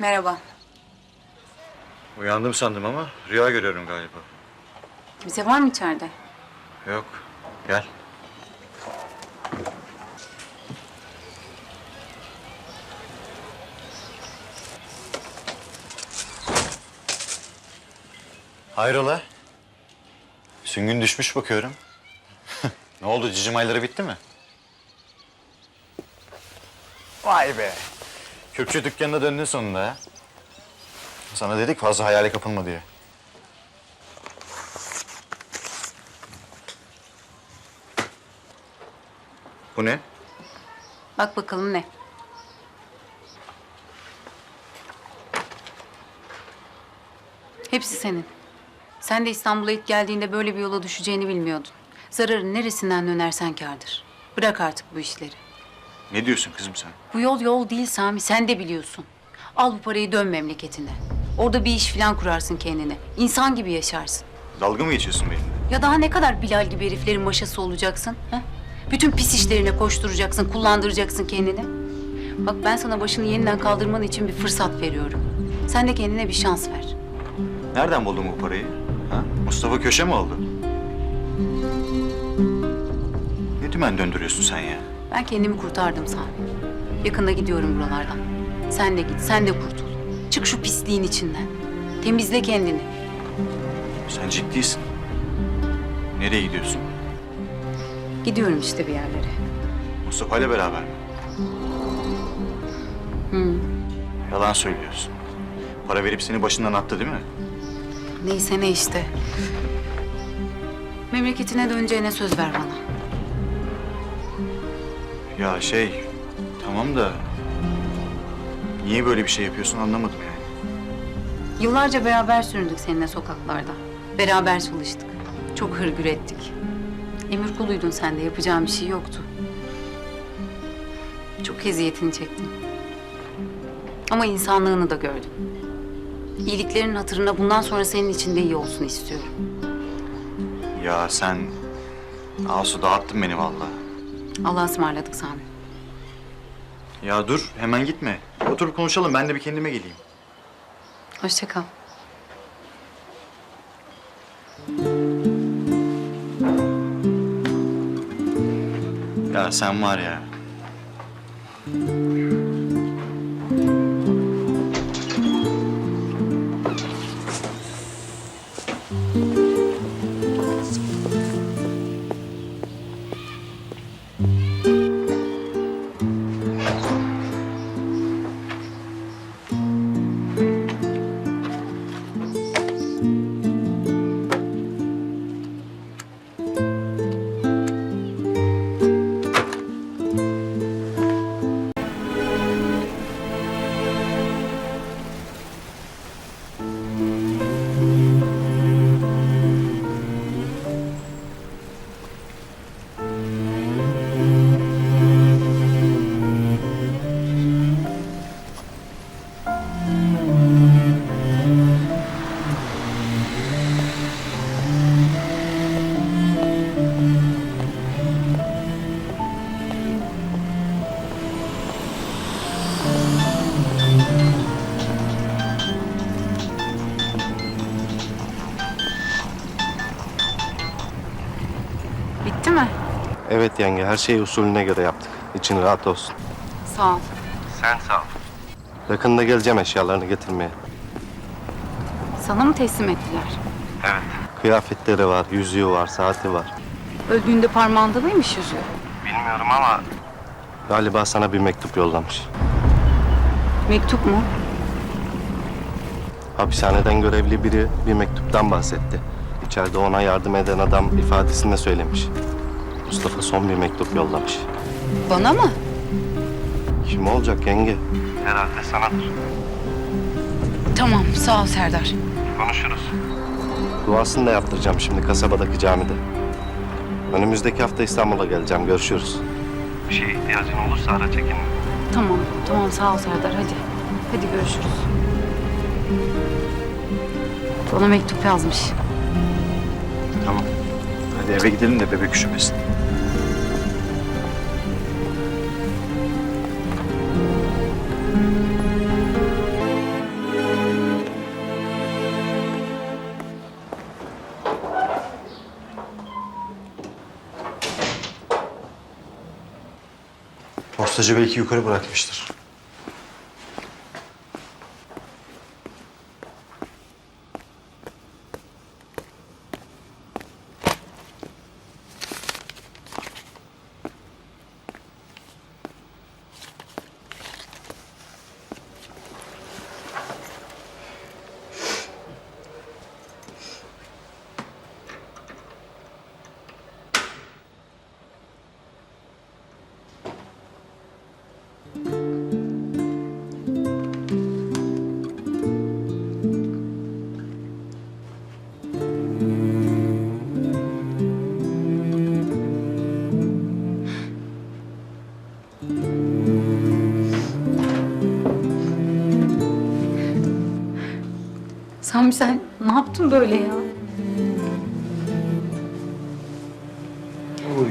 Merhaba. Uyandım sandım ama rüya görüyorum galiba. Bize var mı içeride? Yok. Gel. Hayrola? Süngün düşmüş bakıyorum. ne oldu? Cicim ayları bitti mi? Vay be. Kürkçü dükkanına döndün sonunda ha. Sana dedik fazla hayale kapılma diye. Bu ne? Bak bakalım ne? Hepsi senin. Sen de İstanbul'a ilk geldiğinde böyle bir yola düşeceğini bilmiyordun. Zararın neresinden dönersen kârdır. Bırak artık bu işleri. Ne diyorsun kızım sen? Bu yol yol değil Sami, sen de biliyorsun. Al bu parayı dön memleketine. Orada bir iş falan kurarsın kendine. İnsan gibi yaşarsın. Dalga mı geçiyorsun benimle? Ya daha ne kadar Bilal gibi heriflerin maşası olacaksın? Ha? Bütün pis işlerine koşturacaksın, kullandıracaksın kendini. Bak ben sana başını yeniden kaldırman için bir fırsat veriyorum. Sen de kendine bir şans ver. Nereden buldun bu parayı? Ha? Mustafa köşe mi oldu? Ne dümen döndürüyorsun sen ya? Ben kendimi kurtardım Sami. Yakında gidiyorum buralardan. Sen de git, sen de kurtul. Çık şu pisliğin içinden. Temizle kendini. Sen ciddisin. Nereye gidiyorsun? Gidiyorum işte bir yerlere. Mustafa ile beraber mi? Hı. Yalan söylüyorsun. Para verip seni başından attı değil mi? Neyse ne işte. Memleketine döneceğine söz ver bana. Ya şey, tamam da... Niye böyle bir şey yapıyorsun anlamadım yani. Yıllarca beraber süründük seninle sokaklarda. Beraber çalıştık. Çok hırgür ettik. Emir kuluydun sen de yapacağım bir şey yoktu. Çok eziyetini çektim. Ama insanlığını da gördüm. İyiliklerin hatırına bundan sonra senin için de iyi olsun istiyorum. Ya sen... Asu dağıttın beni vallahi. Allah'a ısmarladık Sami. Ya dur, hemen gitme. Oturup konuşalım, ben de bir kendime geleyim. Hoşça kal. Ya sen var ya. Evet yenge, her şeyi usulüne göre yaptık. İçin rahat olsun. Sağ ol. Sen sağ ol. Yakında geleceğim eşyalarını getirmeye. Sana mı teslim ettiler? Kıyafetleri var, yüzüğü var, saati var. Öldüğünde parmağında mıymış yüzüğü? Bilmiyorum ama... Galiba sana bir mektup yollamış. Mektup mu? Hapishaneden görevli biri bir mektuptan bahsetti. İçeride ona yardım eden adam ifadesinde söylemiş. Mustafa son bir mektup yollamış. Bana mı? Kim olacak yenge? Herhalde sanadır. Tamam, sağ ol Serdar. Konuşuruz. Duasını da yaptıracağım şimdi kasabadaki camide. Önümüzdeki hafta İstanbul'a geleceğim. Görüşürüz. Bir şeye ihtiyacın olursa ara çekinme. Tamam, tamam sağ ol Serdar. Hadi. Hadi görüşürüz. Bana mektup yazmış. Tamam. Hadi eve gidelim de bebek üşümesin. Postacı belki yukarı bırakmıştır. Ne yaptın böyle ya? Oy.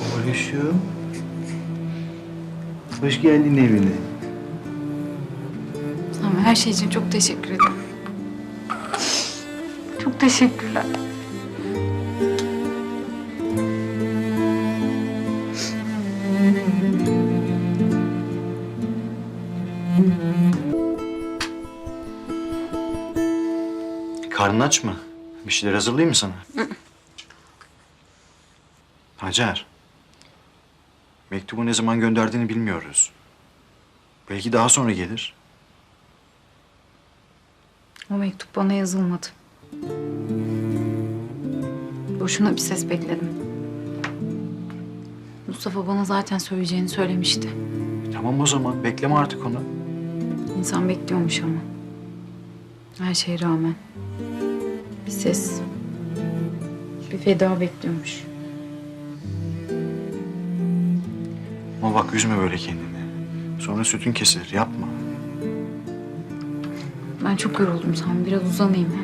Oğluşum. Hoş geldin evine. Sami her şey için çok teşekkür ederim. Çok teşekkürler. Karnın aç mı? Bir şeyler hazırlayayım mı sana? Hacer. Mektubu ne zaman gönderdiğini bilmiyoruz. Belki daha sonra gelir. O mektup bana yazılmadı. Boşuna bir ses bekledim. Mustafa bana zaten söyleyeceğini söylemişti. Tamam o zaman bekleme artık onu. İnsan bekliyormuş ama. Her şeye rağmen. Bir ses. Bir feda bekliyormuş. Ama bak üzme böyle kendini. Sonra sütün kesilir yapma. Ben çok yoruldum Sami. Biraz uzanayım.